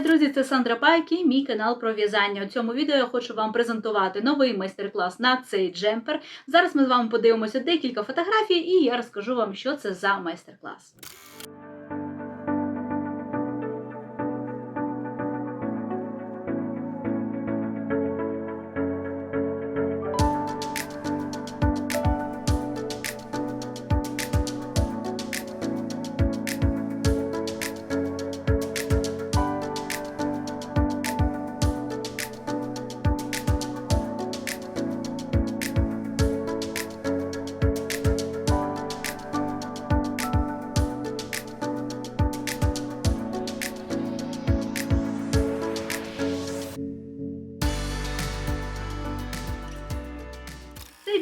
Друзі, це Сандра Пайк і мій канал про в'язання. У цьому відео я хочу вам презентувати новий майстер-клас на цей джемпер. Зараз ми з вами подивимося декілька фотографій, і я розкажу вам, що це за майстер-клас.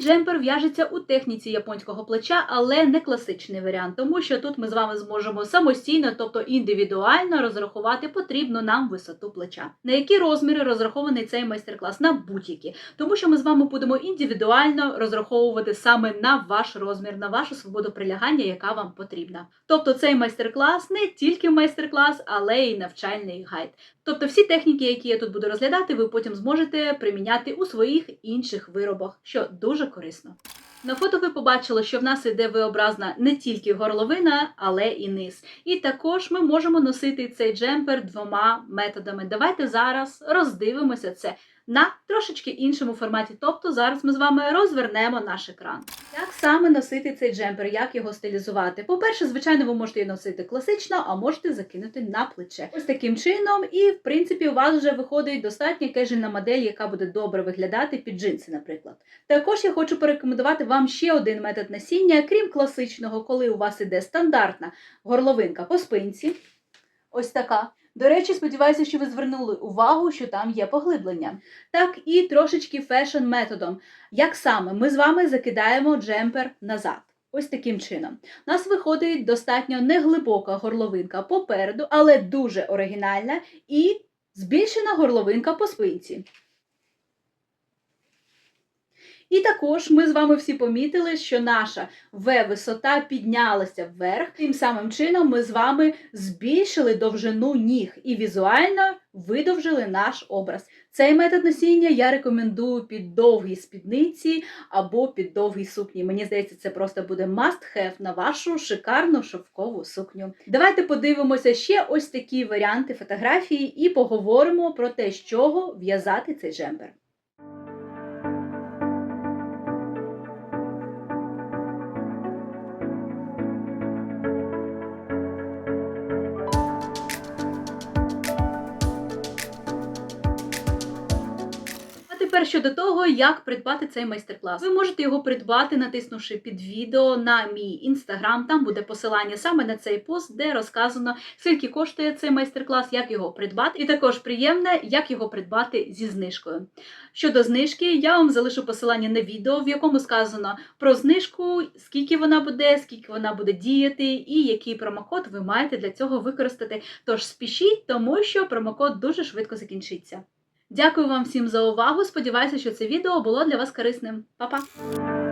Джемпер в'яжеться у техніці японського плеча, але не класичний варіант, тому що тут ми з вами зможемо самостійно, тобто індивідуально розрахувати потрібну нам висоту плеча. На які розміри розрахований цей майстер-клас? На будь-які, тому що ми з вами будемо індивідуально розраховувати саме на ваш розмір, на вашу свободу прилягання, яка вам потрібна. Тобто цей майстер-клас не тільки майстер-клас, але й навчальний гайд. Тобто всі техніки, які я тут буду розглядати, ви потім зможете приміняти у своїх інших виробах, що дуже корисно. На фото ви побачили, що в нас іде V-образна не тільки горловина, але і низ. І також ми можемо носити цей джемпер двома методами. Давайте зараз роздивимося це на трошечки іншому форматі. Тобто зараз ми з вами розвернемо наш екран. Як саме носити цей джемпер, як його стилізувати? По-перше, звичайно, ви можете його носити класично, а можете закинути на плече. Ось таким чином, і в принципі, у вас вже виходить достатньо кежельна модель, яка буде добре виглядати під джинси, наприклад. Також я хочу порекомендувати вам ще один метод носіння, крім класичного, коли у вас іде стандартна горловинка по спинці. Ось така. До речі, сподіваюся, що ви звернули увагу, що там є поглиблення. Так і трошечки фешн методом. Як саме ми з вами закидаємо джемпер назад. Ось таким чином. У нас виходить достатньо неглибока горловинка попереду, але дуже оригінальна і збільшена горловинка по спинці. І також ми з вами всі помітили, що наша В-висота піднялася вверх. Тим самим чином ми з вами збільшили довжину ніг і візуально видовжили наш образ. Цей метод носіння я рекомендую під довгі спідниці або під довгі сукні. Мені здається, це просто буде must have на вашу шикарну шовкову сукню. Давайте подивимося ще ось такі варіанти фотографії і поговоримо про те, з чого в'язати цей джемпер. Тепер щодо того, як придбати цей майстер-клас. Ви можете його придбати, натиснувши під відео на мій інстаграм. Там буде посилання саме на цей пост, де розказано, скільки коштує цей майстер-клас, як його придбати, і також приємне, як його придбати зі знижкою. Щодо знижки, я вам залишу посилання на відео, в якому сказано про знижку, скільки вона буде, скільки вона буде діяти, і який промокод ви маєте для цього використати. Тож спішіть, тому що промокод дуже швидко закінчиться. Дякую вам всім за увагу. Сподіваюся, що це відео було для вас корисним. Па-па!